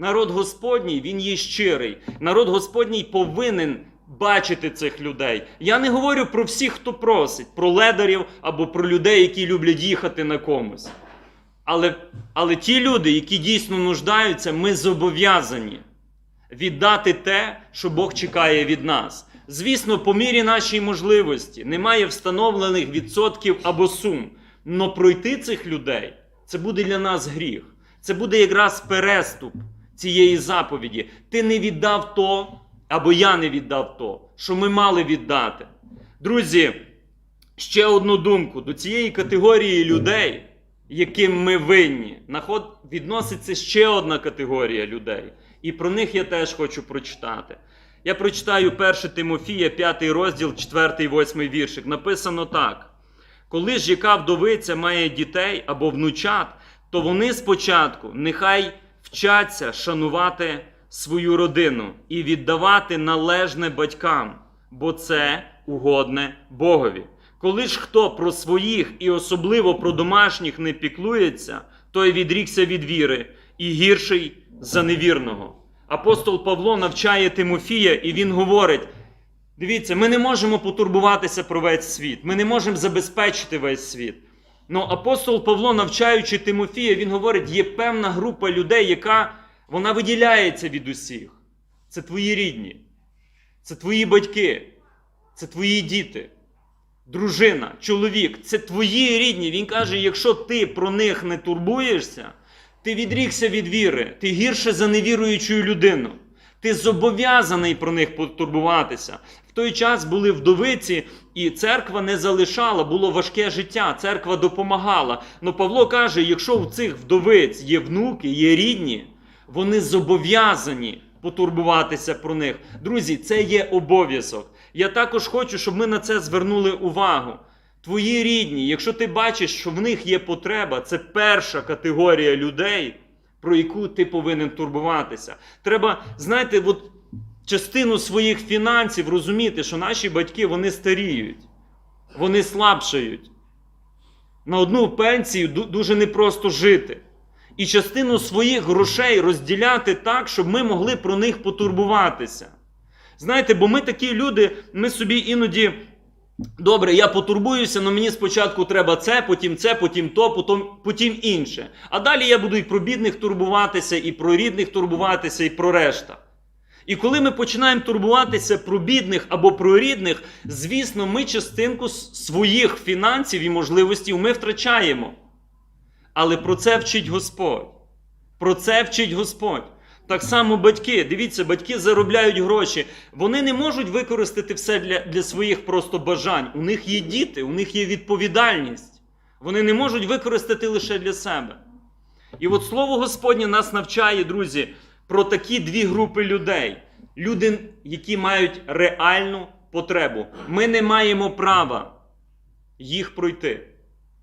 Народ Господній, він є щирий. Народ Господній повинен бачити цих людей. Я не говорю про всіх, хто просить, про ледарів або про людей, які люблять їхати на комусь. Але, але ті люди, які дійсно нуждаються, ми зобов'язані віддати те, що Бог чекає від нас. Звісно, по мірі нашої можливості немає встановлених відсотків або сум. Но пройти цих людей це буде для нас гріх. Це буде якраз переступ цієї заповіді. Ти не віддав то, або я не віддав то, що ми мали віддати. Друзі, ще одну думку до цієї категорії людей, яким ми винні, відноситься ще одна категорія людей. І про них я теж хочу прочитати. Я прочитаю 1 Тимофія, 5 розділ, 4, 8 віршик. Написано так: коли ж яка вдовиця має дітей або внучат, то вони спочатку нехай вчаться шанувати свою родину і віддавати належне батькам, бо це угодне Богові. Коли ж хто про своїх і особливо про домашніх не піклується, той відрікся від віри і гірший за невірного. Апостол Павло навчає Тимофія, і він говорить: Дивіться, ми не можемо потурбуватися про весь світ, ми не можемо забезпечити весь світ. Ну, апостол Павло, навчаючи Тимофія, він говорить, є певна група людей, яка вона виділяється від усіх. Це твої рідні, це твої батьки, це твої діти, дружина, чоловік, це твої рідні. Він каже: якщо ти про них не турбуєшся, ти відрікся від віри, ти гірше за невіруючу людину. Ти зобов'язаний про них потурбуватися. В той час були вдовиці, і церква не залишала, було важке життя, церква допомагала. Но Павло каже: якщо у цих вдовиць є внуки, є рідні, вони зобов'язані потурбуватися про них. Друзі, це є обов'язок. Я також хочу, щоб ми на це звернули увагу. Твої рідні, якщо ти бачиш, що в них є потреба, це перша категорія людей, про яку ти повинен турбуватися. Треба, знаєте, от частину своїх фінансів розуміти, що наші батьки вони старіють, вони слабшають. На одну пенсію дуже непросто жити. І частину своїх грошей розділяти так, щоб ми могли про них потурбуватися. Знаєте, бо ми такі люди, ми собі іноді. Добре, я потурбуюся, але мені спочатку треба це, потім це, потім то, потім, потім інше. А далі я буду і про бідних турбуватися, і про рідних турбуватися, і про решта. І коли ми починаємо турбуватися про бідних або про рідних, звісно, ми частинку своїх фінансів і можливостей ми втрачаємо. Але про це вчить Господь. Про це вчить Господь. Так само батьки, дивіться, батьки заробляють гроші. Вони не можуть використати все для, для своїх просто бажань. У них є діти, у них є відповідальність. Вони не можуть використати лише для себе. І от слово Господнє нас навчає, друзі, про такі дві групи людей. Люди, які мають реальну потребу. Ми не маємо права їх пройти.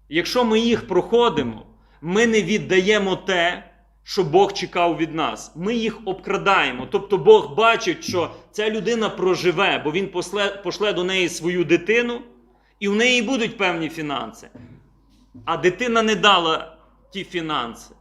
Якщо ми їх проходимо, ми не віддаємо те, що Бог чекав від нас. Ми їх обкрадаємо. Тобто Бог бачить, що ця людина проживе, бо Він пошле, пошле до неї свою дитину, і в неї будуть певні фінанси. А дитина не дала ті фінанси.